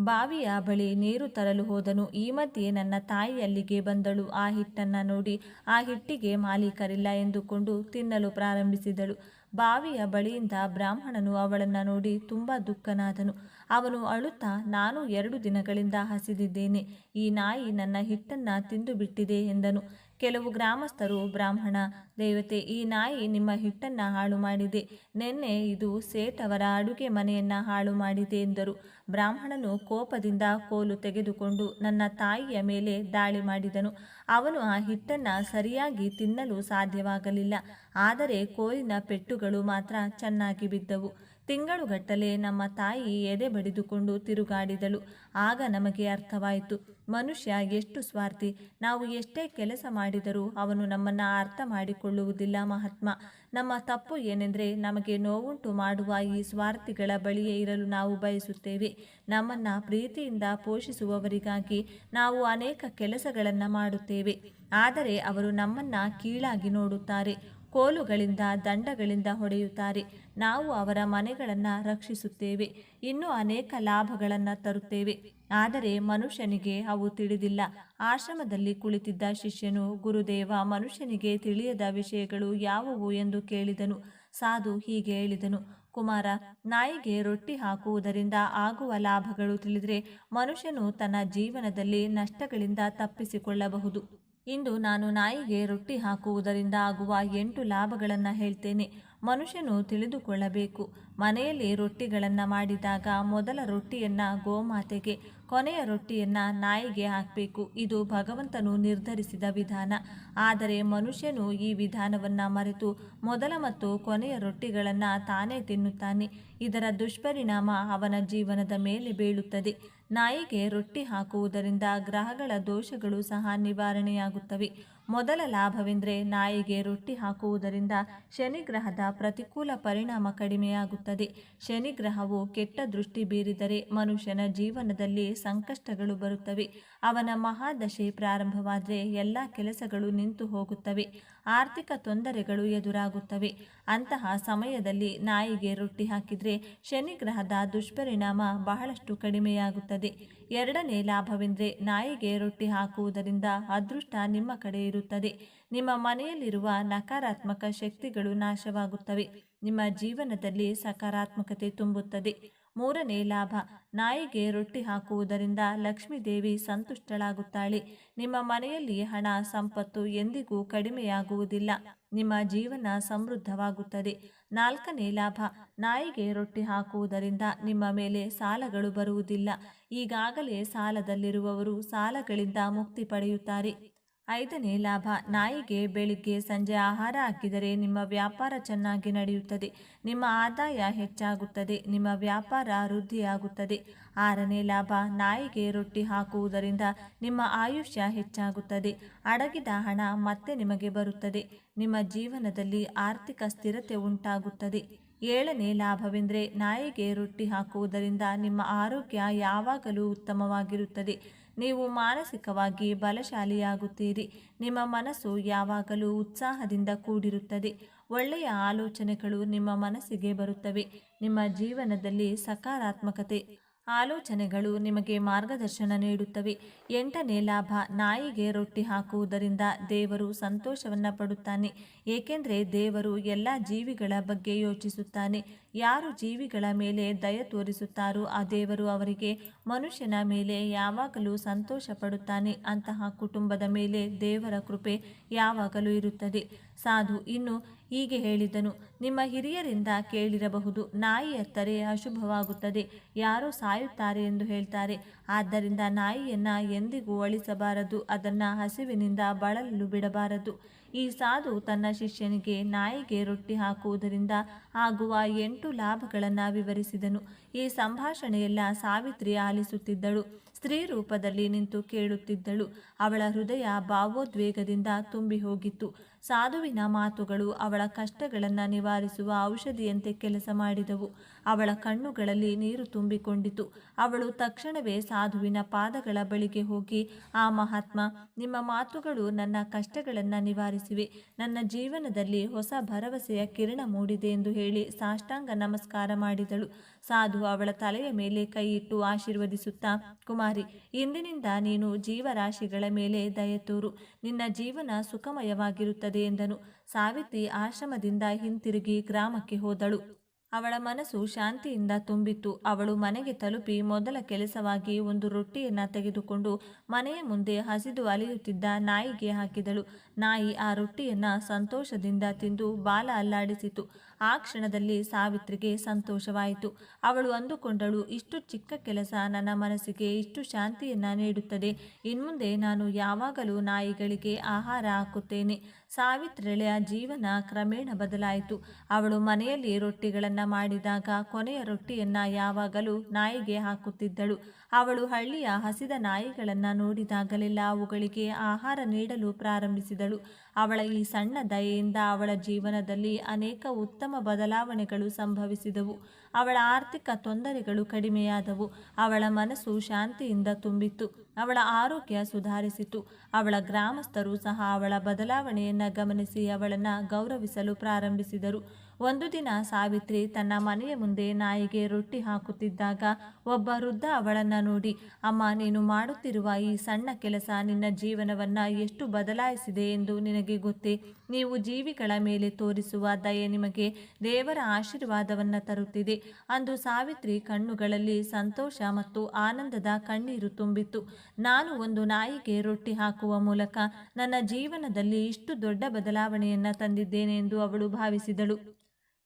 ಬಾವಿಯ ಬಳಿ ನೀರು ತರಲು ಹೋದನು. ಈ ಮಧ್ಯೆ ನನ್ನ ತಾಯಿ ಅಲ್ಲಿಗೆ ಬಂದಳು. ಆ ಹಿಟ್ಟನ್ನ ನೋಡಿ ಆ ಹಿಟ್ಟಿಗೆ ಮಾಲೀಕರಿಲ್ಲ ಎಂದುಕೊಂಡು ತಿನ್ನಲು ಪ್ರಾರಂಭಿಸಿದಳು. ಬಾವಿಯ ಬಳಿಯಿಂದ ಬ್ರಾಹ್ಮಣನು ಅವಳನ್ನ ನೋಡಿ ತುಂಬಾ ದುಃಖನಾದನು. ಅವನು ಅಳುತ್ತಾ, ನಾನು ಎರಡು ದಿನಗಳಿಂದ ಹಸಿದಿದ್ದೇನೆ. ಈ ನಾಯಿ ನನ್ನ ಹಿಟ್ಟನ್ನ ತಿಂದು ಬಿಟ್ಟಿದೆ ಎಂದನು. ಕೆಲವು ಗ್ರಾಮಸ್ಥರು, ಬ್ರಾಹ್ಮಣ, ದೇವತೆ, ಈ ನಾಯಿ ನಿಮ್ಮ ಹಿಟ್ಟನ್ನ ಹಾಳು ಮಾಡಿದೆ ನಿನ್ನೆ ಇದು ಸೇಠ್ ಅವರ ಅಡುಗೆ ಮನೆಯನ್ನ ಹಾಳು ಮಾಡಿದೆ ಎಂದರು. ಬ್ರಾಹ್ಮಣನು ಕೋಪದಿಂದ ಕೋಲು ತೆಗೆದುಕೊಂಡು ನನ್ನ ತಾಯಿಯ ಮೇಲೆ ದಾಳಿ ಮಾಡಿದನು. ಅವನು ಆ ಹಿಟ್ಟನ್ನ ಸರಿಯಾಗಿ ತಿನ್ನಲು ಸಾಧ್ಯವಾಗಲಿಲ್ಲ. ಆದರೆ ಕೋಲಿನ ಪೆಟ್ಟುಗಳು ಮಾತ್ರ ಚೆನ್ನಾಗಿ ಬಿದ್ದವು. ತಿಂಗಳುಗಟ್ಟಲೆ ನಮ್ಮ ತಾಯಿ ಎದೆ ಬಡಿದುಕೊಂಡು ತಿರುಗಾಡಿದಳು. ಆಗ ನಮಗೆ ಅರ್ಥವಾಯಿತು, ಮನುಷ್ಯ ಎಷ್ಟು ಸ್ವಾರ್ಥಿ, ನಾವು ಎಷ್ಟೇ ಕೆಲಸ ಮಾಡಿದರೂ ಅವನು ನಮ್ಮನ್ನು ಅರ್ಥ ಮಾಡಿಕೊಳ್ಳುವುದಿಲ್ಲ ಮಹಾತ್ಮ. ನಮ್ಮ ತಪ್ಪು ಏನೆಂದರೆ ನಮಗೆ ನೋವುಂಟು ಮಾಡುವ ಈ ಸ್ವಾರ್ಥಿಗಳ ಬಳಿಯೇ ಇರಲು ನಾವು ಬಯಸುತ್ತೇವೆ. ನಮ್ಮನ್ನು ಪ್ರೀತಿಯಿಂದ ಪೋಷಿಸುವವರಿಗಾಗಿ ನಾವು ಅನೇಕ ಕೆಲಸಗಳನ್ನು ಮಾಡುತ್ತೇವೆ. ಆದರೆ ಅವರು ನಮ್ಮನ್ನ ಕೀಳಾಗಿ ನೋಡುತ್ತಾರೆ. ಕೋಲುಗಳಿಂದ ದಂಡಗಳಿಂದ ಹೊಡೆಯುತ್ತಾರೆ. ನಾವು ಅವರ ಮನೆಗಳನ್ನು ರಕ್ಷಿಸುತ್ತೇವೆ. ಇನ್ನೂ ಅನೇಕ ಲಾಭಗಳನ್ನು ತರುತ್ತೇವೆ. ಆದರೆ ಮನುಷ್ಯನಿಗೆ ಅವು ತಿಳಿದಿಲ್ಲ. ಆಶ್ರಮದಲ್ಲಿ ಕುಳಿತಿದ್ದ ಶಿಷ್ಯನು, ಗುರುದೇವ, ಮನುಷ್ಯನಿಗೆ ತಿಳಿಯದ ವಿಷಯಗಳು ಯಾವುವು? ಎಂದು ಕೇಳಿದನು. ಸಾಧು ಹೀಗೆ ಹೇಳಿದನು, ಕುಮಾರ, ನಾಯಿಗೆ ರೊಟ್ಟಿ ಹಾಕುವುದರಿಂದ ಆಗುವ ಲಾಭಗಳು ತಿಳಿದರೆ ಮನುಷ್ಯನು ತನ್ನ ಜೀವನದಲ್ಲಿ ನಷ್ಟಗಳಿಂದ ತಪ್ಪಿಸಿಕೊಳ್ಳಬಹುದು. ಇಂದು ನಾನು ನಾಯಿಗೆ ರೊಟ್ಟಿ ಹಾಕುವುದರಿಂದ ಆಗುವ ಎಂಟು ಲಾಭಗಳನ್ನು ಹೇಳ್ತೇನೆ. ಮನುಷ್ಯನು ತಿಳಿದುಕೊಳ್ಳಬೇಕು. ಮನೆಯಲ್ಲಿ ರೊಟ್ಟಿಗಳನ್ನು ಮಾಡಿದಾಗ ಮೊದಲ ರೊಟ್ಟಿಯನ್ನು ಗೋಮಾತೆಗೆ, ಕೊನೆಯ ರೊಟ್ಟಿಯನ್ನು ನಾಯಿಗೆ ಹಾಕಬೇಕು. ಇದು ಭಗವಂತನು ನಿರ್ಧರಿಸಿದ ವಿಧಾನ. ಆದರೆ ಮನುಷ್ಯನು ಈ ವಿಧಾನವನ್ನು ಮರೆತು ಮೊದಲ ಮತ್ತು ಕೊನೆಯ ರೊಟ್ಟಿಗಳನ್ನು ತಾನೇ ತಿನ್ನುತ್ತಾನೆ. ಇದರ ದುಷ್ಪರಿಣಾಮ ಅವನ ಜೀವನದ ಮೇಲೆ ಬೀಳುತ್ತದೆ. ನಾಯಿಗೆ ರೊಟ್ಟಿ ಹಾಕುವುದರಿಂದ ಗ್ರಹಗಳ ದೋಷಗಳು ಸಹ ನಿವಾರಣೆಯಾಗುತ್ತವೆ. ಮೊದಲ ಲಾಭವೆಂದರೆ ನಾಯಿಗೆ ರೊಟ್ಟಿ ಹಾಕುವುದರಿಂದ ಶನಿಗ್ರಹದ ಪ್ರತಿಕೂಲ ಪರಿಣಾಮ ಕಡಿಮೆಯಾಗುತ್ತದೆ. ಶನಿಗ್ರಹವು ಕೆಟ್ಟ ದೃಷ್ಟಿ ಬೀರಿದರೆ ಮನುಷ್ಯನ ಜೀವನದಲ್ಲಿ ಸಂಕಷ್ಟಗಳು ಬರುತ್ತವೆ. ಅವನ ಮಹಾದಶೆ ಪ್ರಾರಂಭವಾದರೆ ಎಲ್ಲ ಕೆಲಸಗಳು ನಿಂತು ಹೋಗುತ್ತವೆ. ಆರ್ಥಿಕ ತೊಂದರೆಗಳು ಎದುರಾಗುತ್ತವೆ. ಅಂತಹ ಸಮಯದಲ್ಲಿ ನಾಯಿಗೆ ರೊಟ್ಟಿ ಹಾಕಿದರೆ ಶನಿಗ್ರಹದ ದುಷ್ಪರಿಣಾಮ ಬಹಳಷ್ಟು ಕಡಿಮೆಯಾಗುತ್ತದೆ. ಎರಡನೇ ಲಾಭವೆಂದರೆ ನಾಯಿಗೆ ರೊಟ್ಟಿ ಹಾಕುವುದರಿಂದ ಅದೃಷ್ಟ ನಿಮ್ಮ ಕಡೆ ಇರುತ್ತದೆ. ನಿಮ್ಮ ಮನೆಯಲ್ಲಿರುವ ನಕಾರಾತ್ಮಕ ಶಕ್ತಿಗಳು ನಾಶವಾಗುತ್ತವೆ. ನಿಮ್ಮ ಜೀವನದಲ್ಲಿ ಸಕಾರಾತ್ಮಕತೆ ತುಂಬುತ್ತದೆ. ಮೂರನೇ ಲಾಭ. ನಾಯಿಗೆ ರೊಟ್ಟಿ ಹಾಕುವುದರಿಂದ ಲಕ್ಷ್ಮೀದೇವಿ ಸಂತುಷ್ಟಳಾಗುತ್ತಾಳೆ. ನಿಮ್ಮ ಮನೆಯಲ್ಲಿ ಹಣ, ಸಂಪತ್ತು ಎಂದಿಗೂ ಕಡಿಮೆಯಾಗುವುದಿಲ್ಲ. ನಿಮ್ಮ ಜೀವನ ಸಮೃದ್ಧವಾಗುತ್ತದೆ. ನಾಲ್ಕನೇ ಲಾಭ. ನಾಯಿಗೆ ರೊಟ್ಟಿ ಹಾಕುವುದರಿಂದ ನಿಮ್ಮ ಮೇಲೆ ಸಾಲಗಳು ಬರುವುದಿಲ್ಲ. ಈಗಾಗಲೇ ಸಾಲದಲ್ಲಿರುವವರು ಸಾಲಗಳಿಂದ ಮುಕ್ತಿ ಪಡೆಯುತ್ತಾರೆ. ಐದನೇ ಲಾಭ, ನಾಯಿಗೆ ಬೆಳಿಗ್ಗೆ ಸಂಜೆ ಆಹಾರ ಹಾಕಿದರೆ ನಿಮ್ಮ ವ್ಯಾಪಾರ ಚೆನ್ನಾಗಿ ನಡೆಯುತ್ತದೆ, ನಿಮ್ಮ ಆದಾಯ ಹೆಚ್ಚಾಗುತ್ತದೆ, ನಿಮ್ಮ ವ್ಯಾಪಾರ ವೃದ್ಧಿಯಾಗುತ್ತದೆ. ಆರನೇ ಲಾಭ, ನಾಯಿಗೆ ರೊಟ್ಟಿ ಹಾಕುವುದರಿಂದ ನಿಮ್ಮ ಆಯುಷ್ಯ ಹೆಚ್ಚಾಗುತ್ತದೆ, ಅಡಗಿದ ಹಣ ಮತ್ತೆ ನಿಮಗೆ ಬರುತ್ತದೆ, ನಿಮ್ಮ ಜೀವನದಲ್ಲಿ ಆರ್ಥಿಕ ಸ್ಥಿರತೆ ಉಂಟಾಗುತ್ತದೆ. ಏಳನೇ ಲಾಭವೆಂದರೆ ನಾಯಿಗೆ ರೊಟ್ಟಿ ಹಾಕುವುದರಿಂದ ನಿಮ್ಮ ಆರೋಗ್ಯ ಯಾವಾಗಲೂ ಉತ್ತಮವಾಗಿರುತ್ತದೆ ನೀವು ಮಾನಸಿಕವಾಗಿ ಬಲಶಾಲಿಯಾಗುತ್ತೀರಿ. ನಿಮ್ಮ ಮನಸ್ಸು ಯಾವಾಗಲೂ ಉತ್ಸಾಹದಿಂದ ಕೂಡಿರುತ್ತದೆ. ಒಳ್ಳೆಯ ಆಲೋಚನೆಗಳು ನಿಮ್ಮ ಮನಸ್ಸಿಗೆ ಬರುತ್ತವೆ. ನಿಮ್ಮ ಜೀವನದಲ್ಲಿ ಸಕಾರಾತ್ಮಕತೆ ಆಲೋಚನೆಗಳು ನಿಮಗೆ ಮಾರ್ಗದರ್ಶನ ನೀಡುತ್ತವೆ. ಎಂಟನೇ ಲಾಭ, ನಾಯಿಗೆ ರೊಟ್ಟಿ ಹಾಕುವುದರಿಂದ ದೇವರು ಸಂತೋಷವನ್ನು ಪಡುತ್ತಾನೆ. ಏಕೆಂದರೆ ದೇವರು ಎಲ್ಲ ಜೀವಿಗಳ ಬಗ್ಗೆ ಯೋಚಿಸುತ್ತಾನೆ. ಯಾರು ಜೀವಿಗಳ ಮೇಲೆ ದಯ ತೋರಿಸುತ್ತಾರೋ ಆ ದೇವರು ಅವರಿಗೆ ಮನುಷ್ಯನ ಮೇಲೆ ಯಾವಾಗಲೂ ಸಂತೋಷ ಪಡುತ್ತಾನೆ ಅಂತಹ ಕುಟುಂಬದ ಮೇಲೆ ದೇವರ ಕೃಪೆ ಯಾವಾಗಲೂ ಇರುತ್ತದೆ. ಸಾಧು ಇನ್ನು ಹೀಗೆ ಹೇಳಿದನು, ನಿಮ್ಮ ಹಿರಿಯರಿಂದ ಕೇಳಿರಬಹುದು ನಾಯಿ ಎತ್ತರೆ ಅಶುಭವಾಗುತ್ತದೆ, ಯಾರೋ ಸಾಯುತ್ತಾರೆ ಎಂದು ಹೇಳ್ತಾರೆ. ಆದ್ದರಿಂದ ನಾಯಿಯನ್ನು ಎಂದಿಗೂ ಅಳಿಸಬಾರದು, ಅದನ್ನು ಹಸಿವಿನಿಂದ ಬಳಲಲು ಬಿಡಬಾರದು. ಈ ಸಾಧು ತನ್ನ ಶಿಷ್ಯನಿಗೆ ನಾಯಿಗೆ ರೊಟ್ಟಿ ಹಾಕುವುದರಿಂದ ಆಗುವ ಎಂಟು ಲಾಭಗಳನ್ನು ವಿವರಿಸಿದನು. ಈ ಸಂಭಾಷಣೆಯೆಲ್ಲ ಸಾವಿತ್ರಿ ಆಲಿಸುತ್ತಿದ್ದಳು. ಸ್ತ್ರೀ ರೂಪದಲ್ಲಿ ನಿಂತು ಕೇಳುತ್ತಿದ್ದಳು. ಅವಳ ಹೃದಯ ಭಾವೋದ್ವೇಗದಿಂದ ತುಂಬಿ ಹೋಗಿತ್ತು ಸಾಧುವಿನ ಮಾತುಗಳು ಅವಳ ಕಷ್ಟಗಳನ್ನು ನಿವಾರಿಸುವ ಔಷಧಿಯಂತೆ ಕೆಲಸ ಮಾಡಿದವು. ಅವಳ ಕಣ್ಣುಗಳಲ್ಲಿ ನೀರು ತುಂಬಿಕೊಂಡಿತು. ಅವಳು ತಕ್ಷಣವೇ ಸಾಧುವಿನ ಪಾದಗಳ ಬಳಿಗೆ ಹೋಗಿ, ಆ ಮಹಾತ್ಮ, ನಿಮ್ಮ ಮಾತುಗಳು ನನ್ನ ಕಷ್ಟಗಳನ್ನು ನಿವಾರಿಸಿವೆ. ನನ್ನ ಜೀವನದಲ್ಲಿ ಹೊಸ ಭರವಸೆಯ ಕಿರಣ ಮೂಡಿದೆ ಎಂದು ಹೇಳಿ ಸಾಷ್ಟಾಂಗ ನಮಸ್ಕಾರ ಮಾಡಿದಳು. ಸಾಧು ಅವಳ ತಲೆಯ ಮೇಲೆ ಕೈ ಇಟ್ಟು ಆಶೀರ್ವದಿಸುತ್ತಾ, ಕುಮಾರಿ, ಇಂದಿನಿಂದ ನೀನು ಜೀವರಾಶಿಗಳ ಮೇಲೆ ದಯ ತೋರು. ನಿನ್ನ ಜೀವನ ಸುಖಮಯವಾಗಿರುತ್ತದೆ ಎಂದನು. ಸಾವಿತ್ರಿ ಆಶ್ರಮದಿಂದ ಹಿಂತಿರುಗಿ ಗ್ರಾಮಕ್ಕೆ ಹೋದಳು. ಅವಳ ಮನಸ್ಸು ಶಾಂತಿಯಿಂದ ತುಂಬಿತ್ತು. ಅವಳು ಮನೆಗೆ ತಲುಪಿ ಮೊದಲ ಕೆಲಸವಾಗಿ ಒಂದು ರೊಟ್ಟಿಯನ್ನು ತೆಗೆದುಕೊಂಡು ಮನೆಯ ಮುಂದೆ ಹಸಿದು ಅಲೆಯುತ್ತಿದ್ದ ನಾಯಿಗೆ ಹಾಕಿದಳು. ನಾಯಿ ಆ ರೊಟ್ಟಿಯನ್ನು ಸಂತೋಷದಿಂದ ತಿಂದು ಬಾಲ ಅಲ್ಲಾಡಿಸಿತು. ಆ ಕ್ಷಣದಲ್ಲಿ ಸಾವಿತ್ರಿಗೆ ಸಂತೋಷವಾಯಿತು. ಅವಳು ಅಂದುಕೊಂಡಳು, ಇಷ್ಟು ಚಿಕ್ಕ ಕೆಲಸ ನನ್ನ ಮನಸ್ಸಿಗೆ ಇಷ್ಟು ಶಾಂತಿಯನ್ನು ನೀಡುತ್ತದೆ. ಇನ್ಮುಂದೆ ನಾನು ಯಾವಾಗಲೂ ನಾಯಿಗಳಿಗೆ ಆಹಾರ ಹಾಕುತ್ತೇನೆ. ಸಾವಿತ್ರೆಳೆಯ ಜೀವನ ಕ್ರಮೇಣ ಬದಲಾಯಿತು. ಅವಳು ಮನೆಯಲ್ಲಿ ರೊಟ್ಟಿಗಳನ್ನು ಮಾಡಿದಾಗ ಕೊನೆಯ ರೊಟ್ಟಿಯನ್ನು ಯಾವಾಗಲೂ ನಾಯಿಗೆ ಹಾಕುತ್ತಿದ್ದಳು. ಅವಳು ಹಳ್ಳಿಯ ಹಸಿದ ನಾಯಿಗಳನ್ನು ನೋಡಿದಾಗಲೆಲ್ಲ ಅವುಗಳಿಗೆ ಆಹಾರ ನೀಡಲು ಪ್ರಾರಂಭಿಸಿದಳು. ಅವಳ ಈ ಸಣ್ಣ ದಯೆಯಿಂದ ಅವಳ ಜೀವನದಲ್ಲಿ ಅನೇಕ ಉತ್ತಮ ಬದಲಾವಣೆಗಳು ಸಂಭವಿಸಿದವು. ಅವಳ ಆರ್ಥಿಕ ತೊಂದರೆಗಳು ಕಡಿಮೆಯಾದವು. ಅವಳ ಮನಸ್ಸು ಶಾಂತಿಯಿಂದ ತುಂಬಿತ್ತು. ಅವಳ ಆರೋಗ್ಯ ಸುಧಾರಿಸಿತು ಅವಳ ಗ್ರಾಮಸ್ಥರು ಸಹ ಅವಳ ಬದಲಾವಣೆಯನ್ನು ಗಮನಿಸಿ ಅವಳನ್ನು ಗೌರವಿಸಲು ಪ್ರಾರಂಭಿಸಿದರು. ಒಂದು ದಿನ ಸಾವಿತ್ರಿ ತನ್ನ ಮನೆಯ ಮುಂದೆ ನಾಯಿಗೆ ರೊಟ್ಟಿ ಹಾಕುತ್ತಿದ್ದಾಗ ಒಬ್ಬ ವೃದ್ಧ ಅವಳನ್ನು ನೋಡಿ, ಅಮ್ಮ, ನೀನು ಮಾಡುತ್ತಿರುವ ಈ ಸಣ್ಣ ಕೆಲಸ ನಿನ್ನ ಜೀವನವನ್ನ ಎಷ್ಟು ಬದಲಾಯಿಸಿದೆ ಎಂದು ನಿನಗೆ ಗೊತ್ತೇ? ನೀವು ಜೀವಿಗಳ ಮೇಲೆ ತೋರಿಸುವ ದಯೆ ನಿಮಗೆ ದೇವರ ಆಶೀರ್ವಾದವನ್ನ ತರುತ್ತಿದೆ. ಅಂದು ಸಾವಿತ್ರಿ ಕಣ್ಣುಗಳಲ್ಲಿ ಸಂತೋಷ ಮತ್ತು ಆನಂದದ ಕಣ್ಣೀರು ತುಂಬಿತ್ತು. ನಾನು ಒಂದು ನಾಯಿಗೆ ರೊಟ್ಟಿ ಹಾಕುವ ಮೂಲಕ ನನ್ನ ಜೀವನದಲ್ಲಿ ಇಷ್ಟು ದೊಡ್ಡ ಬದಲಾವಣೆಯನ್ನ ತಂದಿದ್ದೇನೆ ಎಂದು ಅವಳು ಭಾವಿಸಿದಳು.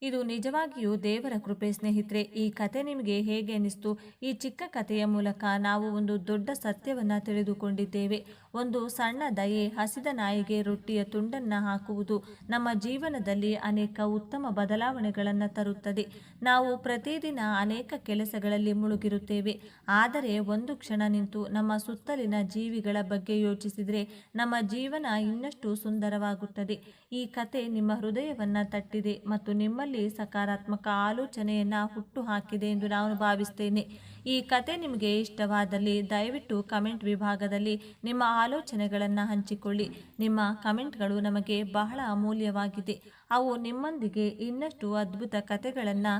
ಇದು ನಿಜವಾಗಿಯೂ ದೇವರ ಕೃಪೆ, ಸ್ನೇಹಿತರೆ. ಈ ಕತೆ ನಿಮಗೆ ಹೇಗೆ ಅನಿಸ್ತು? ಈ ಚಿಕ್ಕ ಕಥೆಯ ಮೂಲಕ ನಾವು ಒಂದು ದೊಡ್ಡ ಸತ್ಯವನ್ನು ತಿಳಿದುಕೊಂಡಿದ್ದೇವೆ. ಒಂದು ಸಣ್ಣ ದಯೆ ಹಸಿದ ನಾಯಿಗೆ ರೊಟ್ಟಿಯ ತುಂಡನ್ನು ಹಾಕುವುದು ನಮ್ಮ ಜೀವನದಲ್ಲಿ ಅನೇಕ ಉತ್ತಮ ಬದಲಾವಣೆಗಳನ್ನು ತರುತ್ತದೆ. ನಾವು ಪ್ರತಿದಿನ ಅನೇಕ ಕೆಲಸಗಳಲ್ಲಿ ಮುಳುಗಿರುತ್ತೇವೆ. ಆದರೆ ಒಂದು ಕ್ಷಣ ನಿಂತು ನಮ್ಮ ಸುತ್ತಲಿನ ಜೀವಿಗಳ ಬಗ್ಗೆ ಯೋಚಿಸಿದರೆ ನಮ್ಮ ಜೀವನ ಇನ್ನಷ್ಟು ಸುಂದರವಾಗುತ್ತದೆ. ಈ ಕತೆ ನಿಮ್ಮ ಹೃದಯವನ್ನು ತಟ್ಟಿದೆ ಮತ್ತು ನಿಮ್ಮ ನಿಮ್ಮಲ್ಲಿ ಸಕಾರಾತ್ಮಕ ಆಲೋಚನೆಯನ್ನು ಹುಟ್ಟು ಹಾಕಿದೆ ಎಂದು ನಾನು ಭಾವಿಸ್ತೇನೆ. ಈ ಕತೆ ನಿಮಗೆ ಇಷ್ಟವಾದಲ್ಲಿ ದಯವಿಟ್ಟು ಕಮೆಂಟ್ ವಿಭಾಗದಲ್ಲಿ ನಿಮ್ಮ ಆಲೋಚನೆಗಳನ್ನು ಹಂಚಿಕೊಳ್ಳಿ. ನಿಮ್ಮ ಕಮೆಂಟ್ಗಳು ನಮಗೆ ಬಹಳ ಅಮೂಲ್ಯವಾಗಿದೆ. ಅವು ನಿಮ್ಮೊಂದಿಗೆ ಇನ್ನಷ್ಟು ಅದ್ಭುತ ಕತೆಗಳನ್ನು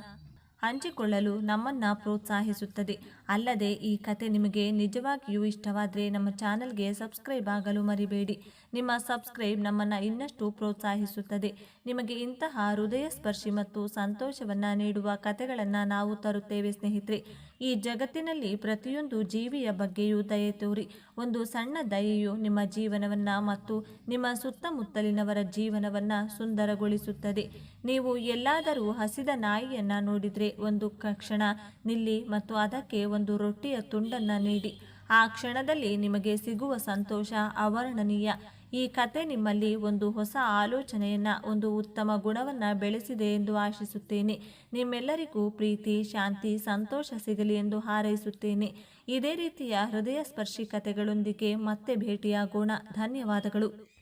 ಹಂಚಿಕೊಳ್ಳಲು ನಮ್ಮನ್ನು ಪ್ರೋತ್ಸಾಹಿಸುತ್ತದೆ. ಅಲ್ಲದೆ ಈ ಕತೆ ನಿಮಗೆ ನಿಜವಾಗಿಯೂ ಇಷ್ಟವಾದರೆ ನಮ್ಮ ಚಾನಲ್ಗೆ ಸಬ್ಸ್ಕ್ರೈಬ್ ಆಗಲು ಮರಿಬೇಡಿ. ನಿಮ್ಮ ಸಬ್ಸ್ಕ್ರೈಬ್ ನಮ್ಮನ್ನು ಇನ್ನಷ್ಟು ಪ್ರೋತ್ಸಾಹಿಸುತ್ತದೆ. ನಿಮಗೆ ಇಂತಹ ಹೃದಯ ಸ್ಪರ್ಶಿ ಮತ್ತು ಸಂತೋಷವನ್ನು ನೀಡುವ ಕತೆಗಳನ್ನು ನಾವು ತರುತ್ತೇವೆ ಸ್ನೇಹಿತರೆ. ಈ ಜಗತ್ತಿನಲ್ಲಿ ಪ್ರತಿಯೊಂದು ಜೀವಿಯ ಬಗ್ಗೆಯೂ ದಯೆ ತೋರಿ. ಒಂದು ಸಣ್ಣ ದಯೆಯು ನಿಮ್ಮ ಜೀವನವನ್ನು ಮತ್ತು ನಿಮ್ಮ ಸುತ್ತಮುತ್ತಲಿನವರ ಜೀವನವನ್ನು ಸುಂದರಗೊಳಿಸುತ್ತದೆ. ನೀವು ಎಲ್ಲಾದರೂ ಹಸಿದ ನಾಯಿಯನ್ನು ನೋಡಿದರೆ ಒಂದು ಕ್ಷಣ ನಿಲ್ಲಿ ಮತ್ತು ಅದಕ್ಕೆ ಒಂದು ರೊಟ್ಟಿಯ ತುಂಡನ್ನು ನೀಡಿ. ಆ ಕ್ಷಣದಲ್ಲಿ ನಿಮಗೆ ಸಿಗುವ ಸಂತೋಷ ಅವರ್ಣನೀಯ. ಈ ಕತೆ ನಿಮ್ಮಲ್ಲಿ ಒಂದು ಹೊಸ ಆಲೋಚನೆಯನ್ನು, ಒಂದು ಉತ್ತಮ ಗುಣವನ್ನು ಬೆಳೆಸಿದೆ ಎಂದು ಆಶಿಸುತ್ತೇನೆ. ನಿಮ್ಮೆಲ್ಲರಿಗೂ ಪ್ರೀತಿ, ಶಾಂತಿ, ಸಂತೋಷ ಸಿಗಲಿ ಎಂದು ಹಾರೈಸುತ್ತೇನೆ. ಇದೇ ರೀತಿಯ ಹೃದಯ ಸ್ಪರ್ಶಿ ಕತೆಗಳೊಂದಿಗೆ ಮತ್ತೆ ಭೇಟಿಯಾಗೋಣ. ಧನ್ಯವಾದಗಳು.